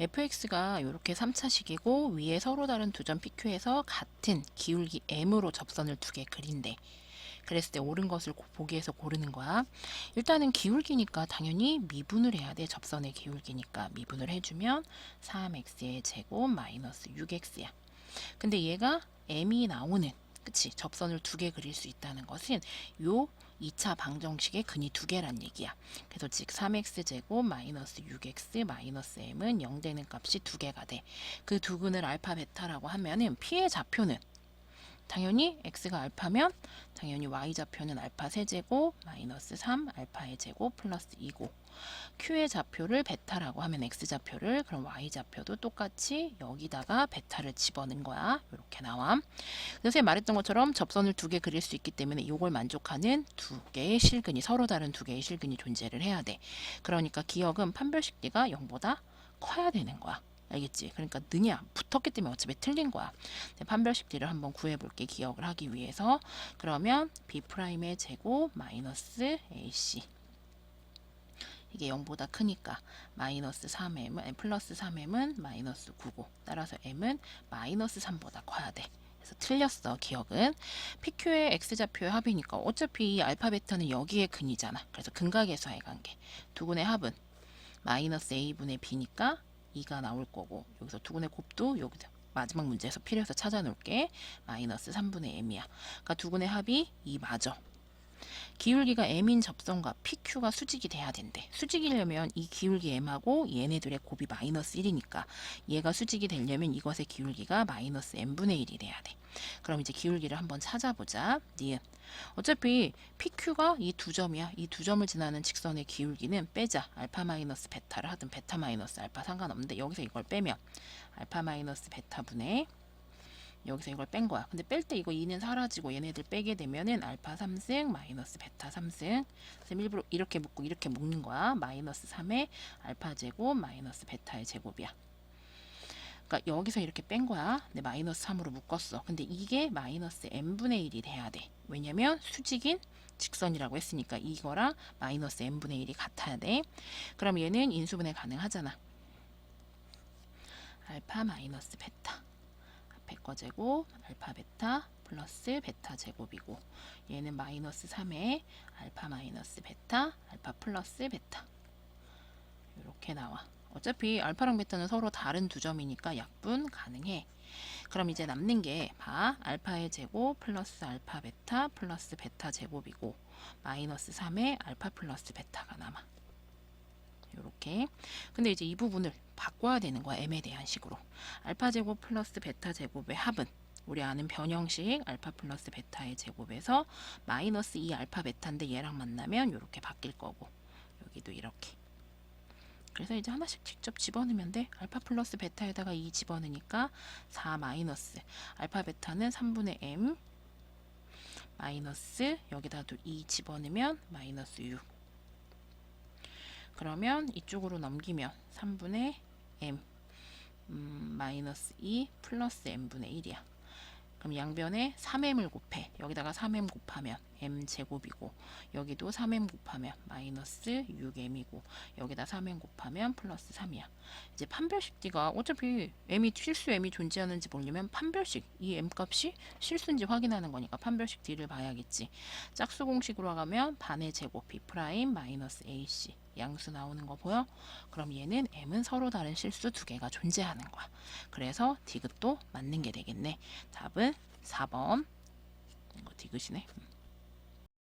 fx가 이렇게 3차식이고 위에 서로 다른 두 점 PQ에서 같은 기울기 m으로 접선을 두 개 그린대. 그랬을 때 옳은 것을 고- 보기에서 고르는 거야. 일단은 기울기니까 당연히 미분을 해야 돼. 접선의 기울기니까 미분을 해주면 3x의 제곱 마이너스 6x야. 근데 얘가 m이 나오는 그치 접선을 두 개 그릴 수 있다는 것은 요 2차 방정식의 근이 두 개란 얘기야. 그래서 즉 3x 제곱 마이너스 6x 마이너스 m은 0 되는 값이 두 개가 돼. 그 두 근을 알파 베타라고 하면은 p의 좌표는 당연히 x가 알파면 당연히 y 좌표는 알파 세제곱 마이너스 3 알파의 제곱 플러스 2고 q의 좌표를 베타라고 하면 x 좌표를 그럼 y 좌표도 똑같이 여기다가 베타를 집어넣은 거야. 이렇게 나와. 그래서 말했던 것처럼 접선을 두 개 그릴 수 있기 때문에 이걸 만족하는 두 개의 실근이 서로 다른 두 개의 실근이 존재를 해야 돼. 그러니까 기억은 판별식 D가 0보다 커야 되는 거야. 알겠지? 그러니까 느냐 붙었기 때문에 어차피 틀린 거야. 근데 판별식 D를 한번 구해볼게 기억을 하기 위해서 그러면 B'의 제곱 마이너스 AC 이게 0보다 크니까 마이너스 3m 아니, 플러스 3m은 마이너스 9고 따라서 m은 마이너스 3보다 커야 돼. 그래서 틀렸어 기억은 PQ의 X좌표의 합이니까 어차피 이 알파 베타는 여기에 근이잖아. 그래서 근각에서의 관계 두 근의 합은 마이너스 A분의 B니까 2가 나올 거고 여기서 두 근의 곱도 여기서 마지막 문제에서 필요해서 찾아 놓을게 마이너스 3분의 m이야. 그러니까 두 근의 합이 2 맞아. 기울기가 m인 접선과 PQ가 수직이 돼야 된대. 수직이려면 이 기울기 m하고 얘네들의 곱이 마이너스 1이니까 얘가 수직이 되려면 이것의 기울기가 마이너스 m분의 1이 돼야 돼. 그럼 이제 기울기를 한번 찾아보자. 니은. 어차피 PQ가 이 두 점이야. 이 두 점을 지나는 직선의 기울기는 빼자. 알파 마이너스 베타를 하든 베타 마이너스 알파 상관없는데 여기서 이걸 빼면 알파 마이너스 베타 분의 여기서 이걸 뺀 거야. 근데 뺄 때 이거 2는 사라지고 얘네들 빼게 되면은 알파 3승 마이너스 베타 3승. 그래서 일부러 이렇게 묶고 이렇게 묶는 거야. 마이너스 3의 알파 제곱 마이너스 베타의 제곱이야. 그러니까 여기서 이렇게 뺀 거야. 근데 마이너스 3으로 묶었어. 근데 이게 마이너스 n분의 1이 돼야 돼. 왜냐면 수직인 직선이라고 했으니까 이거랑 마이너스 n분의 1이 같아야 돼. 그럼 얘는 인수분해 가능하잖아. 알파 마이너스 베타. 거 제곱 알파 베타 플러스 베타 제곱이고 얘는 마이너스 3에 알파 마이너스 베타 알파 플러스 베타. 이렇게 나와. 어차피 알파랑 베타는 서로 다른 두 점이니까 약분 가능해. 그럼 이제 남는 게 봐 알파의 제곱 플러스 알파 베타 플러스 베타 제곱이고 마이너스 3에 알파 플러스 베타가 남아 요렇게. 근데 이제 이 부분을 바꿔야 되는 거야 m에 대한 식으로. 알파 제곱 플러스 베타 제곱의 합은 우리 아는 변형식 알파 플러스 베타의 제곱에서 마이너스 2 알파 베타인데 얘랑 만나면 이렇게 바뀔 거고. 여기도 이렇게. 그래서 이제 하나씩 직접 집어넣으면 돼. 알파 플러스 베타에다가 2 집어넣으니까 4 마이너스. 알파 베타는 3분의 m 마이너스 여기다 도 2 집어넣으면 마이너스 6 그러면 이쪽으로 넘기면 3분의 m 음, 마이너스 2 플러스 m분의 1이야. 그럼 양변에 3m을 곱해. 여기다가 3m 곱하면 m 제곱이고 여기도 3m 곱하면 마이너스 6m이고 여기다 3m 곱하면 플러스 3이야. 이제 판별식 D가 어차피 m이 실수 m이 존재하는지 보려면 판별식 이 m 값이 실수인지 확인하는 거니까 판별식 D를 봐야겠지. 짝수 공식으로 가면 반의 제곱 b 프라임 마이너스 ac 양수 나오는 거 보여? 그럼 얘는 m은 서로 다른 실수 두 개가 존재하는 거야. 그래서 디귿도 맞는 게 되겠네. 답은 4번. 이거 디귿이네. 음.